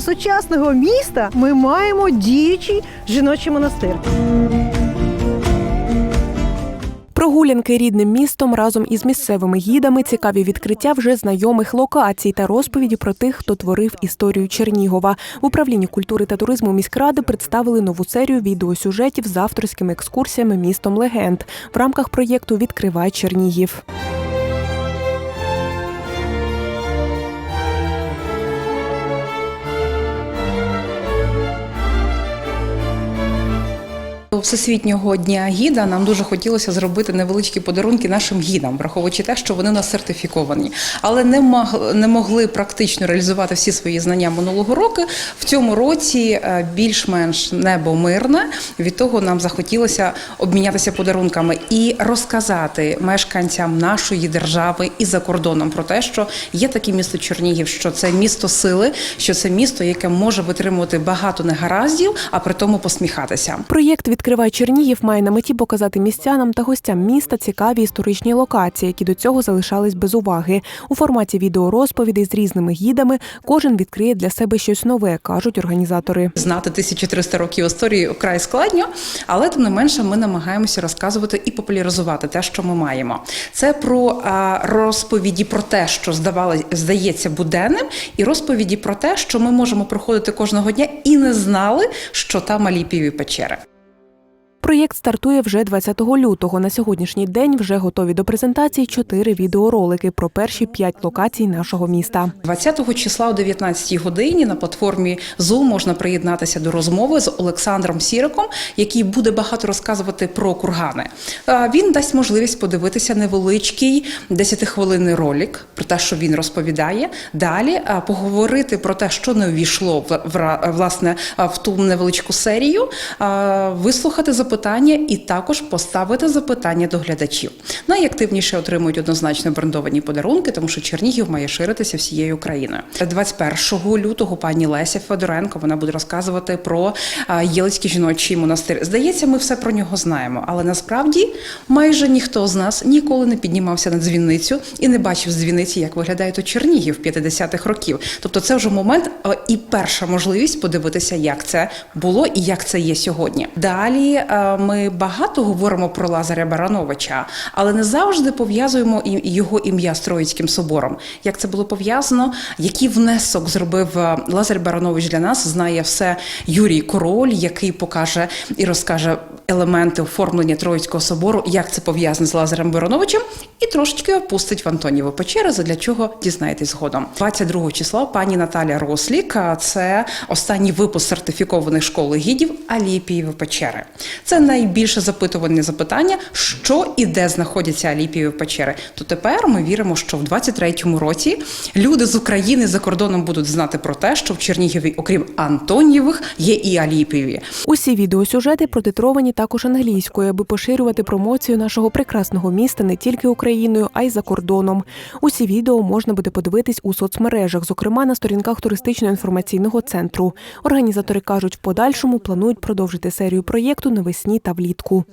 центрі сучасного міста ми маємо діючий жіночий монастир. Прогулянки рідним містом разом із місцевими гідами, цікаві відкриття вже знайомих локацій та розповіді про тих, хто творив історію Чернігова. В управлінні культури та туризму міськради представили нову серію відеосюжетів з авторськими екскурсіями містом легенд в рамках проєкту Відкривай Чернігів. Всесвітнього дня гіда нам дуже хотілося зробити невеличкі подарунки нашим гідам, враховуючи те, що вони у нас сертифіковані, але не мог- не могли практично реалізувати всі свої знання минулого року. В цьому році е, більш-менш небо мирне. Від того нам захотілося обмінятися подарунками і розказати мешканцям нашої держави і за кордоном про те, що є таке місто Чернігів, що це місто сили, що це місто, яке може витримувати багато негараздів, а при тому посміхатися. Проєкт Відкривай Чернігів має на меті показати містянам та гостям міста цікаві історичні локації, які до цього залишались без уваги. У форматі відеорозповідей з різними гідами кожен відкриє для себе щось нове, кажуть організатори. Знати 1300 років історії вкрай складно, але тим не менше ми намагаємося розказувати і популяризувати те, що ми маємо. Це про розповіді про те, що здавалось, здається буденним, і розповіді про те, що ми можемо проходити кожного дня і не знали, що там Аліпієві печери. Проєкт стартує вже 20 лютого. На сьогоднішній день вже готові до презентації чотири відеоролики про перші п'ять локацій нашого міста. 20 числа о 19 годині на платформі Zoom можна приєднатися до розмови з Олександром Сіриком, який буде багато розказувати про кургани. Він дасть можливість подивитися невеличкий 10-хвилинний ролик про те, що він розповідає. Далі поговорити про те, що не увійшло власне в ту невеличку серію, вислухати запитання і також поставити запитання до глядачів. Найактивніше отримують однозначно брендовані подарунки, тому що Чернігів має ширитися всією Україною. 21 лютого пані Леся Федоренко вона буде розказувати про Єлицький жіночий монастир. Здається, ми все про нього знаємо, але насправді майже ніхто з нас ніколи не піднімався на дзвіницю і не бачив з дзвіниці, як виглядає то Чернігів 50-х років. Тобто, це вже момент і перша можливість подивитися, як це було і як це є сьогодні. Далі ми багато говоримо про Лазаря Барановича, але не завжди пов'язуємо його ім'я з Троїцьким собором. Як це було пов'язано? Який внесок зробив е, Лазар Баранович для нас? Знає все Юрій Король, який покаже і розкаже елементи оформлення Троїцького собору, як це пов'язано з Лазарем Барановичем, і трошечки опустить в Антоніву печеру, для чого дізнаєтесь згодом. 22 числа пані Наталя Рослік. Це останній випуск сертифікованих школ гідів Аліпієві печери. Це найбільше запитуване запитання, що і де знаходяться Аліпієві печери. То тепер ми віримо, що в 23-му році люди з України за кордоном будуть знати про те, що в Чернігові, окрім Антонівих, є і Аліпієві. Усі відеосюжети протитровані також англійською, аби поширювати промоцію нашого прекрасного міста не тільки Україною, а й за кордоном. Усі відео можна буде подивитись у соцмережах, зокрема на сторінках туристично-інформаційного центру. Організатори кажуть, в подальшому планують продовжити серію проєкту навесні та влітку.